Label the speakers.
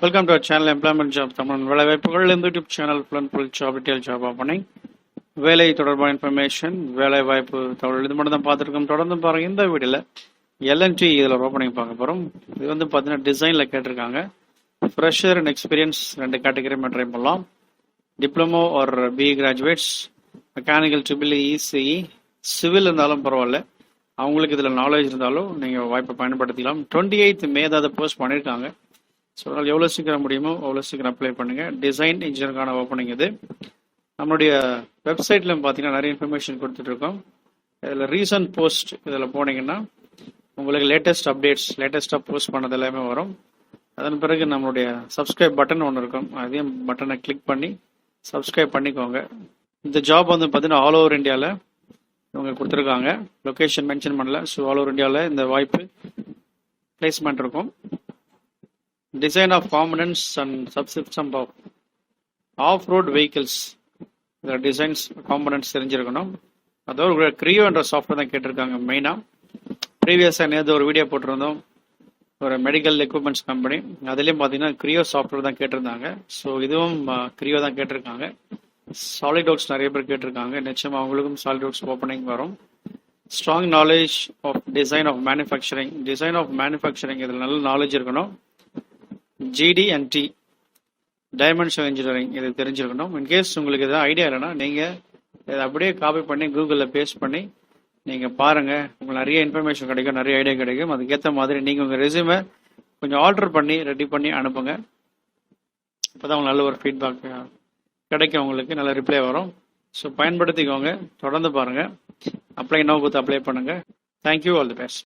Speaker 1: Welcome to our channel employment job Tamil வேலை வாய்ப்புகள் இந்த YouTube channel full full job detail job opening வேலை தொடர்பான இன்ஃபர்மேஷன் வேலை வாய்ப்பு தகவல் இது மட்டும் தான் பார்த்துருக்கோம். தொடர்ந்து பாருங்க இந்த வீடியோவில் எல்என்டி இதில் ஓப்பனிங் பார்க்க போகிறோம் இது வந்து பார்த்தீங்கன்னா டிசைனில் கேட்டிருக்காங்க. ஃப்ரெஷர் அண்ட் எக்ஸ்பீரியன்ஸ் ரெண்டு கேட்டகரி ட்ரை பண்ணலாம் diploma or BE graduates mechanical triple ECE civil இருந்தாலும் பரவாயில்ல. அவங்களுக்கு இதில் நாலேஜ் இருந்தாலும் நீங்கள் வாய்ப்பை பயன்படுத்திக்கலாம். டுவெண்ட்டி எயித் மே தான் அதை போஸ்ட் பண்ணியிருக்காங்க. ஸோ அதனால் எவ்வளோ சீக்கிரம் முடியுமோ அவ்வளோ சீக்கிரம் அப்ளை பண்ணுங்கள் டிசைன் இன்ஜினியருக்கான ஓப்பனிங் இது. நம்மளுடைய வெப்சைட்டில் பார்த்தீங்கன்னா நிறைய இன்ஃபர்மேஷன் கொடுத்துட்ருக்கோம் இதில் ரீசன்ட் போஸ்ட் இதில் போனீங்கன்னா உங்களுக்கு லேட்டஸ்ட் அப்டேட்ஸ் லேட்டஸ்ட்டாக போஸ்ட் பண்ணது எல்லாமே வரும். அதன் பிறகு நம்மளுடைய சப்ஸ்கிரைப் பட்டன் ஒன்று இருக்கும். அதையும் பட்டனை கிளிக் பண்ணி சப்ஸ்கிரைப் பண்ணிக்கோங்க. இந்த ஜாப் வந்து பார்த்தீங்கன்னா ஆல் ஓவர் இந்தியாவில் இவங்க கொடுத்துருக்காங்க. லொக்கேஷன் மென்ஷன் பண்ணல. ஸோ ஆல் ஓவர் இந்தியாவில் இந்த வாய்ப்பு பிளேஸ்மெண்ட் இருக்கும். Design of components and subsystem of off road vehicles இதில் டிசைன்ஸ் காம்பனன்ட்ஸ் தெரிஞ்சிருக்கணும் அதோட க்ரியோ என்ற சாஃப்ட்வேர் தான் கேட்டிருக்காங்க மெயினாக ப்ரீவியஸாக நேற்று ஒரு வீடியோ போட்டிருந்தோம். ஒரு மெடிக்கல் எக்யூப்மெண்ட்ஸ் கம்பெனி அதுலேயும் பார்த்தீங்கன்னா க்ரியோ சாஃப்ட்வேர் தான் கேட்டிருந்தாங்க. ஸோ இதுவும் க்ரியோ தான் கேட்டிருக்காங்க. சாலிட் ஒர்க்ஸ் நிறைய பேர் கேட்டிருக்காங்க. நிச்சயமாக அவங்களுக்கும் சாலிட் ஒர்க்ஸ் ஓப்பனிங் வரும். Strong knowledge of design of manufacturing design of manufacturing இதில் நல்ல நாலேஜ் இருக்கணும். GD and T dimension engineering இது தெரிஞ்சிருக்கணும். இன்கேஸ் உங்களுக்கு எதாவது ஐடியா இல்லைன்னா நீங்கள் இதை அப்படியே காப்பி பண்ணி கூகுளில் பேஸ்ட் பண்ணி நீங்கள் பாருங்கள் உங்களுக்கு நிறைய இன்ஃபர்மேஷன் கிடைக்கும் நிறைய ஐடியா கிடைக்கும். அதுக்கேற்ற மாதிரி நீங்கள் உங்கள் ரெசியூமை கொஞ்சம் ஆர்டர் பண்ணி ரெடி பண்ணி அனுப்புங்க. அப்போ தான் உங்களுக்கு நல்ல ஒரு ஃபீட்பேக் கிடைக்கும் உங்களுக்கு நல்ல ரிப்ளை வரும். ஸோ பயன்படுத்திக்கோங்க. தொடர்ந்து பாருங்கள் அப்ளை நோ கொடுத்து அப்ளை பண்ணுங்கள் thank you all the best